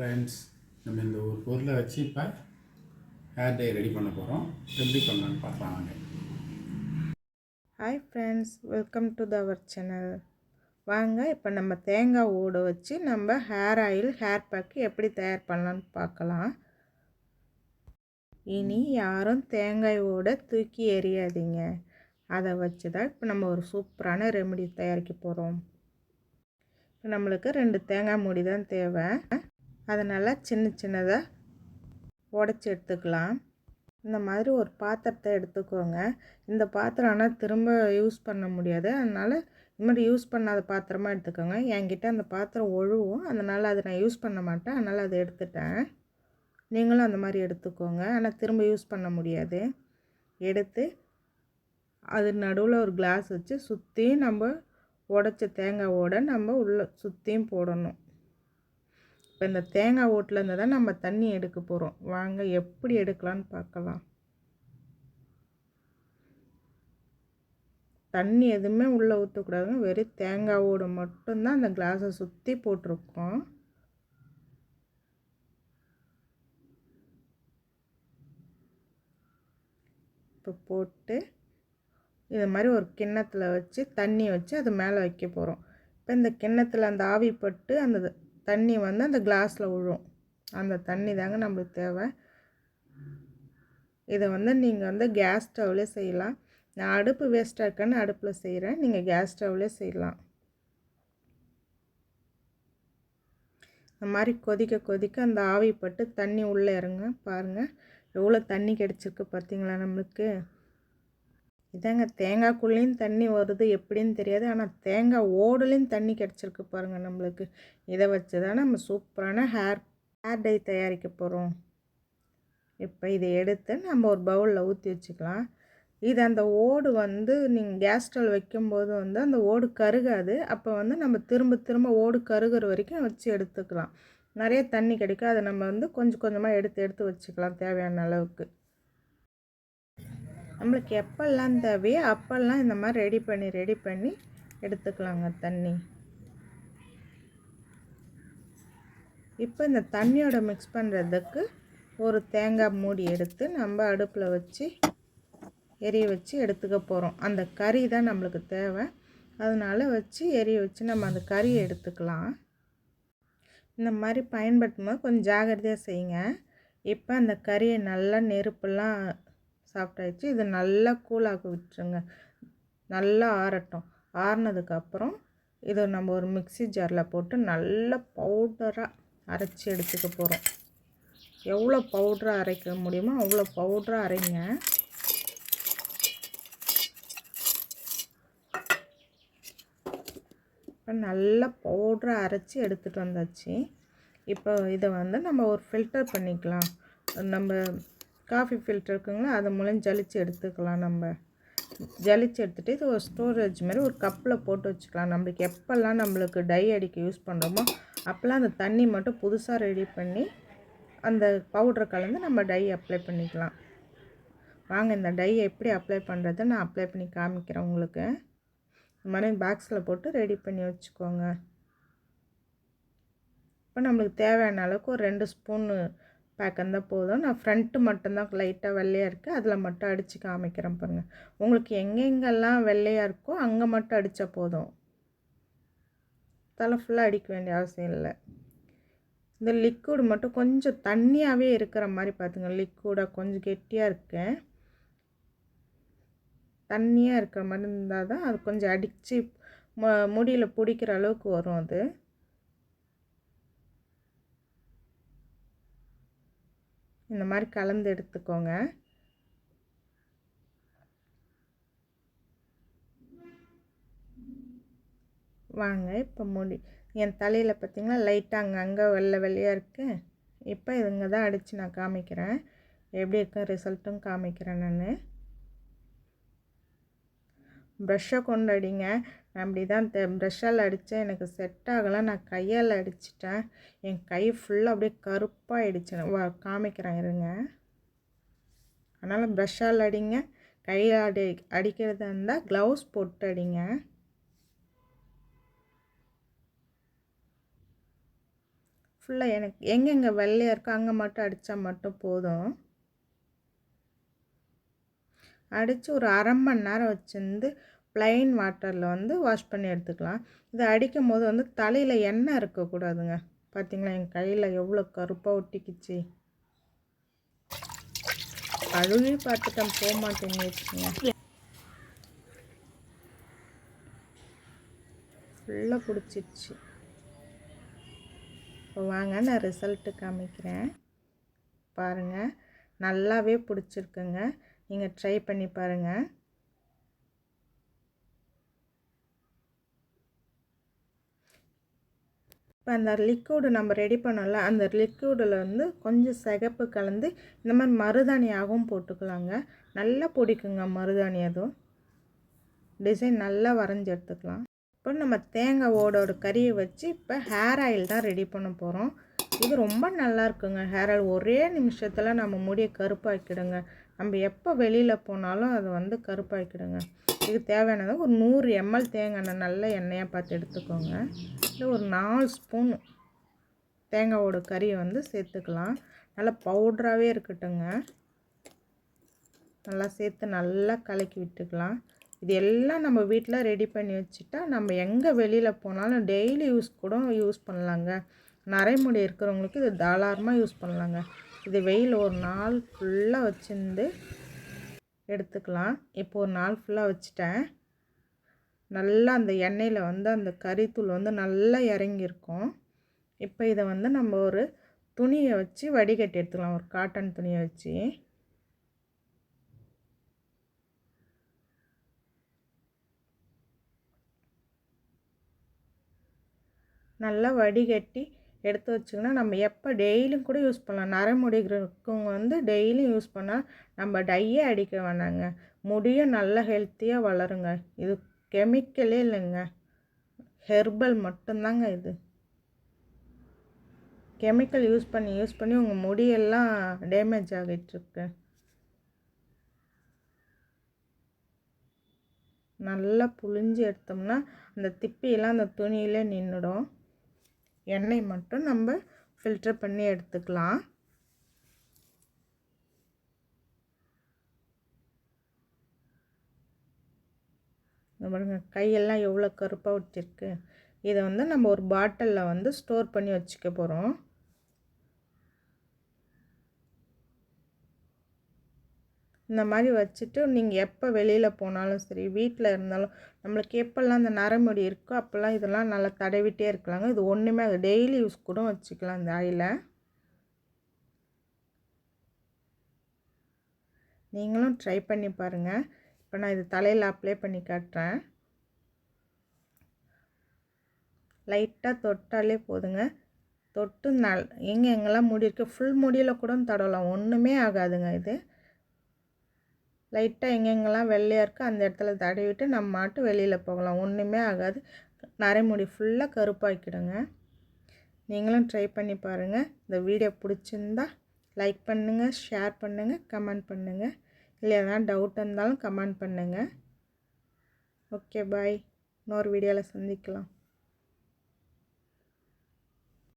Friends நம்ம இந்த ஒரு பொருளை வச்சு இப்போ ஹேர் டை ரெடி பண்ண போகிறோம் எப்படி பண்ணலான்னு பார்க்கலாம் வாங்க. Hi friends welcome to our channel வாங்க இப்போ நம்ம தேங்காய் ஓடு வச்சு நம்ம ஹேர் ஆயில் ஹேர் பேக்கு எப்படி தயார் பண்ணலான்னு பார்க்கலாம். இனி யாரும் தேங்காய் ஓடை தூக்கி எறியாதீங்க. அதை வச்சு தான் இப்போ நம்ம ஒரு சூப்பரான ரெமெடி தயாரிக்க போகிறோம் இப்போ நம்மளுக்கு ரெண்டு தேங்காய் மூடி தான் தேவை. அதை நல்லா சின்ன சின்னதாக உடச்சி எடுத்துக்கலாம். இந்த மாதிரி ஒரு பாத்திரத்தை எடுத்துக்கோங்க. இந்த பாத்திரம் ஆனால் திரும்ப யூஸ் பண்ண முடியாது. அதனால் இது மாதிரி யூஸ் பண்ணாத பாத்திரமாக எடுத்துக்கோங்க. என்கிட்ட அந்த பாத்திரம் ஒழுவும். அதனால் அதை நான் யூஸ் பண்ண மாட்டேன். அதனால் அதை எடுத்துட்டேன். நீங்களும் அந்த மாதிரி எடுத்துக்கோங்க. ஆனால் திரும்ப யூஸ் பண்ண முடியாது. எடுத்து அது நடுவில் ஒரு கிளாஸ் வச்சு சுற்றியும் நம்ம உடச்ச தேங்காய் நம்ம உள்ளே சுற்றியும் போடணும். இப்போ இந்த தேங்காய் ஓட்டிலேருந்து தான் நம்ம தண்ணி எடுக்க போகிறோம் வாங்க எப்படி எடுக்கலான்னு பார்க்கலாம். தண்ணி எதுவுமே உள்ளே ஊற்றக்கூடாதுங்க வெறும் தேங்காய் ஓடு மட்டும்தான் அந்த கிளாஸை சுற்றி போட்டிருக்கோம். இப்போ போட்டு இது மாதிரி ஒரு கிண்ணத்தில் வச்சு தண்ணி வச்சு அது மேலே வைக்க போகிறோம் இப்போ இந்த கிண்ணத்தில் அந்த ஆவி பட்டு அந்த தண்ணி வந்து அந்த கிளாஸில் விழும். அந்த தண்ணி தாங்க நம்மளுக்கு தேவை. இதை வந்து நீங்கள் வந்து கேஸ் ஸ்டவ்லேயே செய்யலாம். நான் அடுப்பு வேஸ்ட்டாக இருக்கேன்னு அடுப்பில் செய்கிறேன் நீங்கள் கேஸ் ஸ்டவ்லேயே செய்யலாம். இந்த மாதிரி கொதிக்க கொதிக்க அந்த ஆவி பட்டு தண்ணி உள்ளே இறங்க பாருங்கள் எவ்வளோ தண்ணி கிடச்சிருக்கு பார்த்தீங்களா நம்மளுக்கு? இதாங்க தேங்காய்க்குள்ளேயும் தண்ணி வருது எப்படின்னு தெரியாது. ஆனால் தேங்காய் ஓடுலேயும் தண்ணி கிடச்சிருக்கு பாருங்கள் நம்மளுக்கு. இதை வச்சு தான் நம்ம சூப்பரான ஹேர் ஹேர் டை தயாரிக்க போகிறோம் இப்போ இதை எடுத்து நம்ம ஒரு பவுலில் ஊற்றி வச்சுக்கலாம். இது அந்த ஓடு வந்து நீங்கள் கேஸ் ஸ்டவ் வைக்கும்போது வந்து அந்த ஓடு கருகாது. அப்போ வந்து நம்ம திரும்ப திரும்ப ஓடு கருகிற வரைக்கும் வச்சு எடுத்துக்கலாம். நிறைய தண்ணி கிடைக்கும். அதை நம்ம வந்து கொஞ்சம் கொஞ்சமாக எடுத்து எடுத்து வச்சுக்கலாம் தேவையான அளவுக்கு. நம்மளுக்கு எப்பெல்லாம் தேவையோ அப்போல்லாம் இந்த மாதிரி ரெடி பண்ணி ரெடி பண்ணி எடுத்துக்கலாங்க தண்ணி. இப்போ இந்த தண்ணியோட மிக்ஸ் பண்ணுறதுக்கு ஒரு தேங்காய் மூடி எடுத்து நம்ம அடுப்பில் வச்சு எரிய வச்சு எடுத்துக்க போகிறோம் அந்த கறி தான் நம்மளுக்கு தேவை. அதனால் வச்சு எரிய வச்சு நம்ம அந்த கறியை எடுத்துக்கலாம். இந்த மாதிரி பயன்படுத்தும் போது கொஞ்சம் ஜாகிரதையாக செய்யுங்க. இப்போ அந்த கறியை நல்லா நெருப்பெல்லாம் சாப்பிட்டாச்சு. இதை நல்லா கூலாக விட்டுருங்க. நல்லா ஆறட்டும். ஆறினதுக்கப்புறம் இதை நம்ம ஒரு மிக்சி ஜாரில் போட்டு நல்லா பவுடராக அரைச்சி எடுத்துக்க போகிறோம் எவ்வளோ பவுடராக அரைக்க முடியுமோ அவ்வளோ பவுடராக அரைங்க. இப்போ நல்லா பவுட்ராக அரைச்சி எடுத்துகிட்டு வந்தாச்சு. இப்போ இதை வந்து நம்ம ஒரு ஃபில்டர் பண்ணிக்கலாம். நம்ம காஃபி ஃபில்டர் இருக்குங்களா? அதை மூலம் ஜலிச்சு எடுத்துக்கலாம் நம்ம. ஜலிச்சு எடுத்துகிட்டு இது ஒரு ஸ்டோரேஜ் மாதிரி ஒரு கப்பில் போட்டு வச்சுக்கலாம். நம்மளுக்கு எப்போல்லாம் நம்மளுக்கு டை அடிக்க யூஸ் பண்ணுறோமோ அப்போல்லாம் அந்த தண்ணி மட்டும் புதுசாக ரெடி பண்ணி அந்த பவுட்ரு கலந்து நம்ம டை அப்ளை பண்ணிக்கலாம். வாங்க இந்த டை எப்படி அப்ளை பண்ணுறது நான் அப்ளை பண்ணி காமிக்கிறேன் உங்களுக்கு. இந்த மாதிரி பாக்ஸில் போட்டு ரெடி பண்ணி வச்சுக்கோங்க. இப்போ நம்மளுக்கு தேவையான அளவுக்கு ஒரு ரெண்டு ஸ்பூன்னு பேக் இருந்தால் போதும். நான் ஃப்ரண்ட்டு மட்டும்தான் லைட்டாக வெள்ளையாக இருக்குது அதில் மட்டும் அடித்து காமிக்கிறேன் பாருங்கள் உங்களுக்கு எங்கெங்கெல்லாம் வெள்ளையாக இருக்கோ அங்கே மட்டும் அடித்தா போதும். தலை ஃபுல்லாக அடிக்க வேண்டிய அவசியம் இல்லை. இந்த லிக்விட் மட்டும் கொஞ்சம் தண்ணியாகவே இருக்கிற மாதிரி பார்த்துங்க. லிக்விடாக கொஞ்சம் கெட்டியாக இருக்கேன். தண்ணியாக இருக்கிற மாதிரி இருந்தால் தான் அது கொஞ்சம் அடித்து முடியில் பிடிக்கிற அளவுக்கு வரும் அது. இந்த மாதிரி கலந்து எடுத்துக்கோங்க. வாங்க இப்போ முடி என் தலையில் பார்த்திங்கன்னா லைட்டாக அங்கங்கே வெள்ளை வெள்ளையாக இருக்குது இப்போ இதுங்க தான் அடித்து நான் காமிக்கிறேன். எப்படி இருக்கும் ரிசல்ட்டும் காமிக்கிறேன் நான். ப்ரஷ்ஷை கொண்டு அடிங்க நான் அப்படி தான் தெ ப்ரஷ்ஷால் அடித்தேன் எனக்கு செட் ஆகலை. நான் கையால் அடிச்சிட்டேன். என் கை ஃபுல்லாக அப்படியே கருப்பாகிடுச்சு வா காமிக்கிறேன் இருங்க. அதனால் ப்ரஷ்ஷால் அடிங்க. கையில் அடி அடிக்கிறதா இருந்தால் க்ளவுஸ் போட்டு அடிங்க. ஃபுல்லாக எனக்கு எங்கெங்கே வெள்ளையாக இருக்கோ அங்கே மட்டும் அடித்தா மட்டும் போதும். அடித்து ஒரு அரை மணி நேரம் வச்சுருந்து ப்ளைன் வாட்டரில் வந்து வாஷ் பண்ணி எடுத்துக்கலாம். இதை அடிக்கும் போது வந்து தலையில் எண்ணெய் இருக்கக்கூடாதுங்க. பார்த்தீங்களா என் கையில் எவ்வளோ கருப்பாக ஒட்டிக்கிச்சு. அழுகி பார்த்துட்டேன். போக மாட்டேங்க ஃபுல்லாக பிடிச்சிருச்சு. இப்போ வாங்க நான் ரிசல்ட்டு காமிக்கிறேன். பாருங்கள் நல்லாவே பிடிச்சிருக்குங்க. நீங்கள் ட்ரை பண்ணி பாருங்கள் இப்போ அந்த லிக்விடு நம்ம ரெடி பண்ணோம்ல அந்த லிக்விடில் வந்து கொஞ்சம் சிகப்பு கலந்து இந்த மாதிரி மருதாணியாகவும் போட்டுக்கலாங்க. நல்லா பிடிக்குங்க மருதாணி அதுவும். டிசைன் நல்லா வரைஞ்சி எடுத்துக்கலாம். இப்போ நம்ம தேங்காய் ஓடோட கறியை வச்சு இப்போ ஹேர் ஆயில் தான் ரெடி பண்ண போகிறோம் இது ரொம்ப நல்லா இருக்குங்க ஹேர் ஆயில் ஒரே நிமிஷத்தில் நம்ம முடியை கருப்பாக்கிடுங்க. நம்ம எப்போ வெளியில் போனாலும் அது வந்து கருப்பாக்கிடுங்க இதுக்கு தேவையானது ஒரு நூறு எம்எல் தேங்காய் எண்ணெய் நல்ல எண்ணெயாக பார்த்து எடுத்துக்கோங்க. இல்லை ஒரு நாலு ஸ்பூன் தேங்காவோட கறியை வந்து சேர்த்துக்கலாம். நல்லா பவுட்ராகவே இருக்கட்டுங்க. நல்லா சேர்த்து நல்லா கலக்கி விட்டுக்கலாம். இது எல்லாம் நம்ம வீட்டில் ரெடி பண்ணி வச்சுட்டா நம்ம எங்கே வெளியில் போனாலும் டெய்லி யூஸ் கூட யூஸ் பண்ணலாங்க. நரைமுடி இருக்கிறவங்களுக்கு இது தாராளமாக யூஸ் பண்ணலாங்க. இது வெயில் ஒரு நாள் ஃபுல்லாக வச்சுருந்து எடுத்துக்கலாம். இப்போ ஒரு நாள் ஃபுல்லாக வச்சுட்டேன். நல்லா அந்த எண்ணெயில் வந்து அந்த கறித்தூள் வந்து நல்லா இறங்கியிருக்கும். இப்போ இதை வந்து நம்ம ஒரு துணியை வச்சு வடிகட்டி எடுத்துக்கலாம். ஒரு காட்டன் துணியை வச்சு. நல்லா வடிகட்டி எடுத்து வச்சிங்கன்னா நம்ம எப்போ டெய்லியும் கூட யூஸ் பண்ணலாம். நரைமுடி இருக்கவங்க வந்து டெய்லியும் யூஸ் பண்ணால் நம்ம டையே அடிக்க வேணாங்க. முடியும் நல்லா ஹெல்த்தியாக வளருங்க. இது கெமிக்கலே இல்லைங்க. ஹெர்பல் மட்டும்தாங்க இது. கெமிக்கல் யூஸ் பண்ணி யூஸ் பண்ணி உங்கள் முடியெல்லாம் டேமேஜ் ஆகிட்டுருக்கு. நல்லா புழிஞ்சு எடுத்தோம்னா அந்த திப்பியெல்லாம் அந்த துணியிலே நின்றுடும் எண்ணெய் மட்டும் நம்ம ஃபில்டர் பண்ணி எடுத்துக்கலாம். பாருங்க கையெல்லாம் எவ்வளோ கருப்பாக வச்சுருக்கு. இதை வந்து நம்ம ஒரு பாட்டிலில் வந்து ஸ்டோர் பண்ணி வச்சுக்க போகிறோம் இந்த மாதிரி வச்சுட்டு நீங்கள் எப்போ வெளியில் போனாலும் சரி வீட்டில் இருந்தாலும் நம்மளுக்கு எப்போல்லாம் அந்த நரமுடி இருக்கோ அப்போல்லாம் இதெல்லாம் நல்லா தடவிட்டே இருக்கலாங்க. இது ஒன்றுமே அது டெய்லி யூஸ் கூட வச்சுக்கலாம் இந்த ஆயிலை. நீங்களும் ட்ரை பண்ணி பாருங்கள் இப்போ நான் இது தலையில் அப்ளை பண்ணி காட்டுறேன். லைட்டாக தொட்டாலே போதுங்க. தொட்டு நல் எங்கே எங்கெல்லாம் முடி இருக்குது ஃபுல் முடியில் கூட தடவலாம். ஒன்றுமே ஆகாதுங்க இது. லைட்டாக எங்கெங்கெல்லாம் வெள்ளையாக இருக்கோ அந்த இடத்துல தடவிட்டு நம்ம மாட்டு வெளியில் போகலாம். ஒன்றுமே ஆகாது. நரைமுடி ஃபுல்லாக கருப்பாக்கிடுங்க. நீங்களும் ட்ரை பண்ணி பாருங்கள் இந்த வீடியோ பிடிச்சிருந்தா லைக் பண்ணுங்கள் ஷேர் பண்ணுங்கள் கமெண்ட் பண்ணுங்கள் இல்லை எதனா டவுட் இருந்தாலும் கமெண்ட் பண்ணுங்கள் ஓகே பாய் இன்னொரு வீடியோவில் சந்திக்கலாம்.